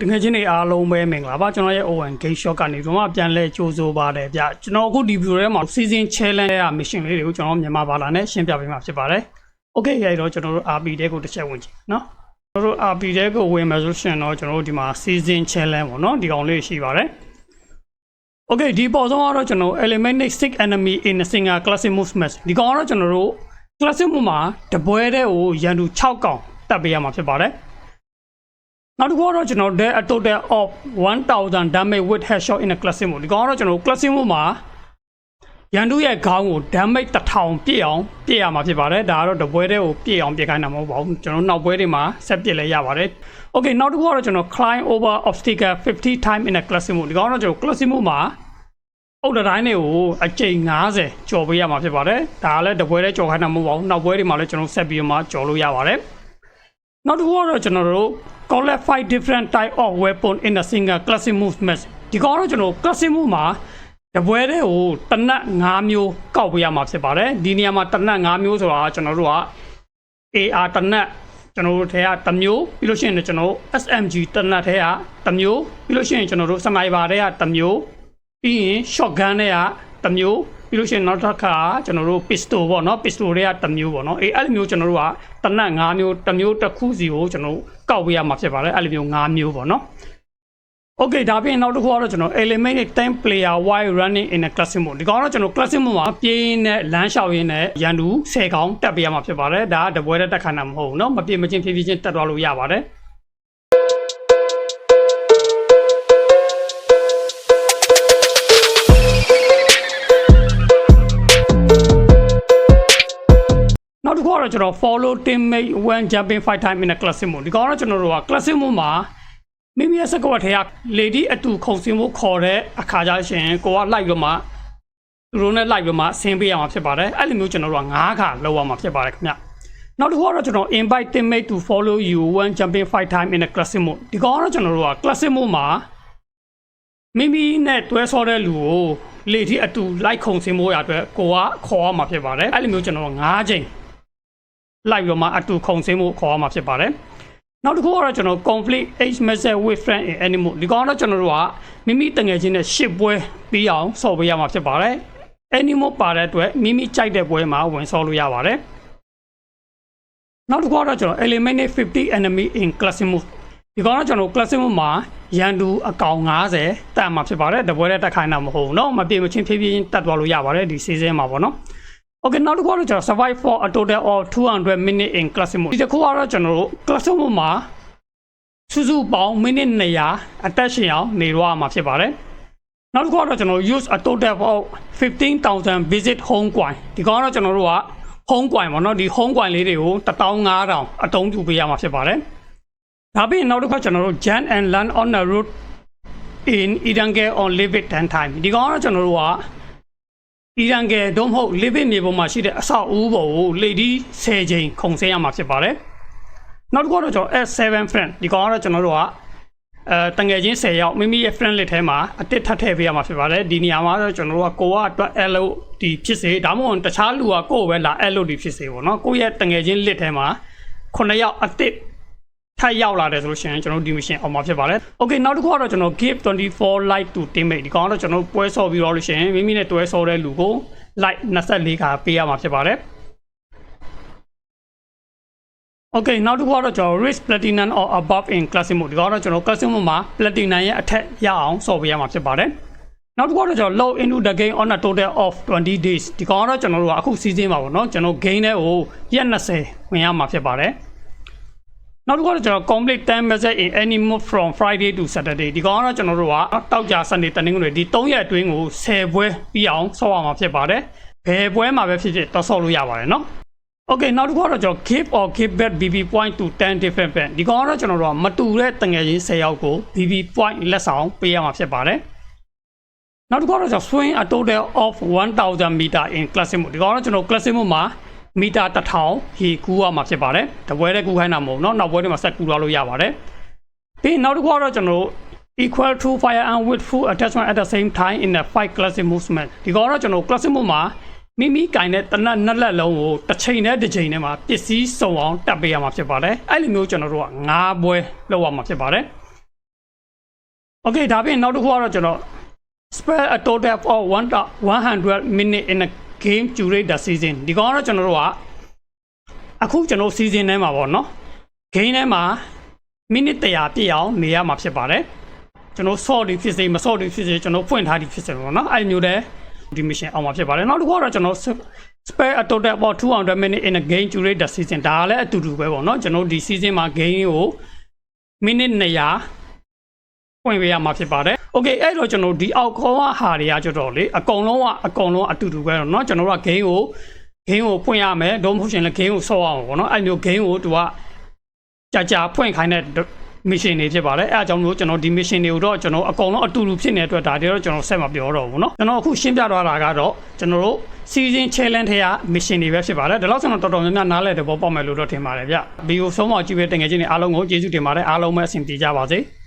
တကယ်ချင်းတွေအားလုံးပဲမင်္ဂလာပါကျွန်တော်ရဲ့ ON Game Shot ကနေကျွန်တော်ပြန်လဲကြိုးဆိုပါတယ်ဗျကျွန်တော်အခုဒီ video ထဲမှာ season challenge ရ mission လေးတွေကိုကျွန်တော်မြန်မာဘာသာနဲ့ရှင်းပြပေးမှာဖြစ်ပါတယ် Okay ရတော့ကျွန်တော်တို့ RP တဲကိုတစ်ချက်ဝင်ကြည့်နော်ကျွန်တော်တို့ RP တဲကိုဝင်မယ်ဆိုရှင်တော့ကျွန်တော်တို့ဒီမှာ season challenge ပေါ့နော်ဒီကောင်လေးရှိပါတယ် Okay ဒီပေါ်ဆုံးကတော့ကျွန်တော် eliminate six enemy in a single classic move match ဒီကောင်ကတော့ကျွန်တော်တို့ classic move မှာတပွဲတဲ့ကိုရန်သူ6កောင်တက်ပေးရမှာဖြစ်ပါတယ် နောက်တစ်ခုကတော့ကျွန်တော်တဲ့ a total of 1000 damage with headshot in a classic mode ဒီကောင်ကတော့ကျွန်တော် classic mode မှာရန်သူရဲ့ခေါင်းကို damage 1000ပြည့်အောင်ပြည့်ရမှာဖြစ်ပါတယ်ဒါကတော့တပွဲတဲ့ကိုပြည့်အောင်ပြည့်ခိုင်းတာမဟုတ်ပါဘူးကျွန်တော်နောက်ပွဲတွေမှာဆက်ပြည့်လဲရပါတယ် Okay နောက်တစ်ခုကတော့ကျွန်တော် climb over obstacle 50 time in a classic mode ဒီကောင်ကတော့ကျွန်တော် classic mode မှာအုတ်တိုင်းတွေကိုအကျိန်90ကျော်ပေးရမှာဖြစ်ပါတယ်ဒါကလည်းတပွဲတဲ့ကျော်ခိုင်းတာမဟုတ်ပါဘူးနောက်ပွဲတွေမှာလည်းကျွန်တော်ဆက်ပြီးတော့မှကျော်လို့ရပါတယ်နောက်တစ်ခုကတော့ကျွန်တော်တို့ collect five different type of weapon in a single classic move match ဒီကောင်ကတော့ကျွန်တော် classic move မှာတပွဲတဲ့ကိုတနတ်5မျိုးကောက်ပေးရမှာဖြစ်ပါတယ်ဒီနေရာမှာတနတ်5မျိုးဆိုတာကျွန်တော်တို့က AR တနတ်ကျွန်တော်တို့ထဲကတစ်မျိုးပြီးလို့ရှိရင်လည်းကျွန်တော်တို့ SMG တနတ်ထဲကတစ်မျိုးပြီးလို့ရှိရင်ကျွန်တော်တို့စနိုက်ပါထဲကတစ်မျိုးပြီးရင် shotgun ထဲကတစ်မျိုး ပြီးလို့ရှိရင်နောက်တစ်ခါကျွန်တော်တို့ pistol ပေါ့နော် pistol တွေကတစ်မျိုးပေါ့နော်အေးအဲ့လိုမျိုးကျွန်တော်တို့ကတနတ်5မျိုးတစ်မျိုးတစ်ခုစီကိုကျွန်တော်တို့ကောက်ပေးရမှာဖြစ်ပါတယ်အဲ့လိုမျိုး5မျိုးပေါ့နော် Okay ဒါပြင်နောက်တစ်ခုကတော့ကျွန်တော် eliminate 10 player while running in a classic mode ဒီကောင်ကတော့ကျွန်တော် classic mode မှာပြေးနဲ့လမ်းလျှောက်ရင်းနဲ့ရန်သူ10ကောင်တက်ပေးရမှာဖြစ်ပါတယ်ဒါကတပွဲတဲ့တက်ခါနာမဟုတ်ဘူးเนาะမပြေမချင်းဖြည်းဖြည်းချင်းတက်သွားလို့ရပါတယ် တစ်ခုကတော့ကျွန်တော် follow teammate when jumping fight time in a classic mode ဒီကောင်ကတော့ကျွန်တော်တို့က classic mode မှာမိမိရဲ့စကွက်ထဲက lady အတူခုံစင်းဖို့ခေါ်တဲ့အခါကြရှင်ကိုကလိုက်ပြီးတော့မှသူတို့နဲ့လိုက်ပြီးတော့မှဆင်းပေးရမှာဖြစ်ပါတယ်အဲ့လိုမျိုးကျွန်တော်တို့က9ခါလောက်ရမှာဖြစ်ပါတယ်ခင်ဗျနောက်တစ်ခုကတော့ကျွန်တော် invite teammate to follow you when jumping fight time in a classic mode ဒီကောင်ကတော့ကျွန်တော်တို့က classic mode မှာမိမိနဲ့တွဲဆောတဲ့လူကိုလေတီအတူလိုက်ခုံစင်းဖို့ရအတွက်ကိုကခေါ်ရမှာဖြစ်ပါတယ်အဲ့လိုမျိုးကျွန်တော်တို့9ချိန် လိုက်ပြီးတော့မှအတူခုံစင်းဖို့ခေါ်ရမှာဖြစ်ပါတယ်နောက်တစ်ခုကတော့ကျွန်တော် conflict age message with friend in animal ဒီကောင်ကတော့ကျွန်တော်တို့ကမိမိတငယ်ချင်းနဲ့ရှစ်ပွဲပြီးအောင်ဆော်ပေးရမှာဖြစ်ပါတယ် animal ပါတဲ့အတွက်မိမိကြိုက်တဲ့ပွဲမှာဝင်ဆော်လို့ရပါတယ်နောက်တစ်ခုကတော့ကျွန်တော် eliminate 50 enemy in classic mode ဒီကောင်ကတော့ကျွန်တော် classic mode မှာရန်သူအကောင်90တက်မှာဖြစ်ပါတယ်တပွဲတဲ့တက်ခိုင်းတာမဟုတ်ဘူးเนาะမပြေမချင်းဖြည်းဖြည်းချင်းတက်သွားလို့ရပါတယ်ဒီ season မှာပေါ့เนาะ Okay နောက်တစ်ခုကတော့ကျွန်တော် survive for a total of 200 minute in classic mode ဒီတစ်ခုကတော့ကျွန်တော်တို့ classic mode မှာစုစုပေါင်းမိနစ်200အသက်ရှင်အောင်နေရမှာဖြစ်ပါတယ်နောက်တစ်ခုကတော့ကျွန်တော် use a total of 15000 visit home coin ဒီကောင်ကတော့ကျွန်တော်တို့က home coin ပေါ့နော်ဒီ home coin လေးတွေကို15000အတုံးပြပေးရမှာဖြစ်ပါတယ်ဒါပြင်နောက်တစ်ခါကျွန်တော်တို့ Jan and Learn on the road in Idange on live it 10 time ဒီကောင်ကတော့ကျွန်တော်တို့က အီရန်ကဒုံမဟုတ်လိဗစ်မြေပေါ်မှာရှိတဲ့အဆောက်အဦပေါ်ကိုလေဒီ10ချိန်ခုန်ဆင်းရမှာဖြစ်ပါတယ်နောက်တစ်ခုကတော့ကျွန်တော် S7 friend ဒီကောင်ကတော့ကျွန်တော်တို့ကအဲတငယ်ချင်း10ယောက်မိမိရဲ့ friend list ထဲမှာအတစ်ထပ်ထည့်ပေးရမှာဖြစ်ပါတယ်ဒီနေရာမှာတော့ကျွန်တော်တို့ကကိုကအတွက် L ဒီဖြစ်စေဒါမှမဟုတ်တခြားလူကကိုယ်ပဲလာ L ဒီဖြစ်စေပေါ့နော်ကိုယ့်ရဲ့တငယ်ချင်း list ထဲမှာ9ယောက်အတစ် ထပ်ရောက်လာတယ်ဆိုလို့ရှိရင်ကျွန်တော်တို့ဒီ mission အောင်မှာဖြစ်ပါတယ်။ Okay နောက်တစ်ခုကတော့ကျွန်တော် give 24 like to teammate ဒီကောင်ကတော့ကျွန်တော်ပွဲဆော့ပြီးတော့လို့ရှိရင်မိမိနဲ့တွဲဆော့တဲ့လူကို like 24ခါပေးရမှာဖြစ်ပါတယ်။ Okay နောက်တစ်ခုကတော့ကျွန်တော် risk platinum or above in classic mode ဒီကောင်ကတော့ကျွန်တော် classic mode မှာ platinum ရဲ့အထက်ရအောင်ဆော့ပေးရမှာဖြစ်ပါတယ်။နောက်တစ်ခုကတော့ကျွန်တော် low into the game on a total of 20 days ဒီကောင်ကတော့ကျွန်တော်တို့ကအခု season မှာပေါ့နော်ကျွန်တော် game တွေကိုရက်20ဝင်ရမှာဖြစ်ပါတယ်။ နောက်တစ်ခုကတော့ကျွန်တော် complete time message in any move from Friday to Saturday ဒီကောင်ကတော့ကျွန်တော်တို့ကတောက်ကြ Sunday တနင်္ဂနွေဒီ3ရက်အတွင်းကို10ပွဲပြီးအောင်ဆော့ရမှာဖြစ်ပါတယ်။ဘယ်ပွဲမှာပဲဖြစ်ဖြစ်တော့ဆော့လို့ရပါတယ်နော်။ Okay နောက်တစ်ခုကတော့ကျွန်တော် give or give back BB point to 10 different band ဒီကောင်ကတော့ကျွန်တော်တို့ကမတူတဲ့တငယ်ချင်း10ယောက်ကို BB point လက်ဆောင်ပေးရမှာဖြစ်ပါတယ်။နောက်တစ်ခုကတော့ကျွန်တော် swing a total of 1000 meter in classic mode ဒီကောင်ကတော့ကျွန်တော် classic mode မှာ မီတာ1000ရေကူးရမှာဖြစ်ပါတယ်တပွဲတည်းကူးခိုင်းတာမဟုတ်เนาะနောက်ပွဲတွေမှာဆက်ကူးသွားလို့ရပါတယ်ပြီးနောက်တစ်ခုကတော့ကျွန်တော် equal to fire and with full attachment at the same time in a fight classic movement ဒီကောင်တော့ကျွန်တော် classic move မှာမိမိကင်တဲ့တနတ်နှစ်လက်လုံးကိုတစ်ချိန်နဲ့တစ်ချိန်နဲ့မှာပစ္စည်းစုံအောင်တက်ပေးရမှာဖြစ်ပါတယ်အဲ့လိုမျိုးကျွန်တော်တို့က၅ပွဲလောက်ရမှာဖြစ်ပါတယ် Okay ဒါပြင်နောက်တစ်ခုကတော့ကျွန်တော် spare a total of 100 minute in a game during the season ဒီကောင်ကတော့ကျွန်တော်တို့ကအခုကျွန်တော် season ထဲမှာပေါ့နော် game ထဲမှာ minute 100ပြည့်အောင်နေရမှာဖြစ်ပါတယ်ကျွန်တော် sort တွေဖြစ်စေမ sort တွေဖြစ်စေကျွန်တော်ဖွင့်ထားသည်ဖြစ်စေပေါ့နော်အဲ့ဒီမျိုးတဲ့ဒီ mission အောင်မှာဖြစ်ပါတယ်နောက်တစ်ခုကတော့ကျွန်တော် spare a total of 200 minute in a game during the season ဒါကလည်းအတူတူပဲပေါ့နော်ကျွန်တော်ဒီ season မှာ game ကို minute 200ဖွင့်ပေးရမှာဖြစ်ပါတယ်။ Okay အဲ့တော့ကျွန်တော်ဒီအောက်ခေါင်းကဟာတွေကကြတော့လေအကုန်လုံးကအကုန်လုံးအတူတူပဲတော့เนาะကျွန်တော်တို့က game ကို game ကိုဖွင့်ရမယ်။တော့မဟုတ်ရှင်လည်း game ကိုဆော့အောင်ပေါ့နော်။အဲ့မျိုး game ကိုသူကကြာကြာဖွင့်ခိုင်းတဲ့ mission တွေဖြစ်ပါတယ်။အဲ့အကြောင်းမျိုးကျွန်တော်ဒီ mission တွေကိုတော့ကျွန်တော်အကုန်လုံးအတူတူဖြစ်နေတဲ့အတွက်ဒါတွေတော့ကျွန်တော်ဆက်မပြောတော့ဘူးเนาะ။ကျွန်တော်အခုရှင်းပြသွားတာကတော့ကျွန်တော်တို့ season challenge ထဲက mission တွေပဲဖြစ်ပါတယ်။ဒါတော့ကျွန်တော်တော်တော်များများနားလည်တဲ့ဘောပေါက်မယ်လို့တော့ထင်ပါတယ်ဗျ။ဗီဒီယိုဆုံးမကြည့်ပဲတကယ်ချင်းနေအားလုံးကိုကျေးဇူးတင်ပါတယ်။အားလုံးပဲအဆင်ပြေကြပါစေ။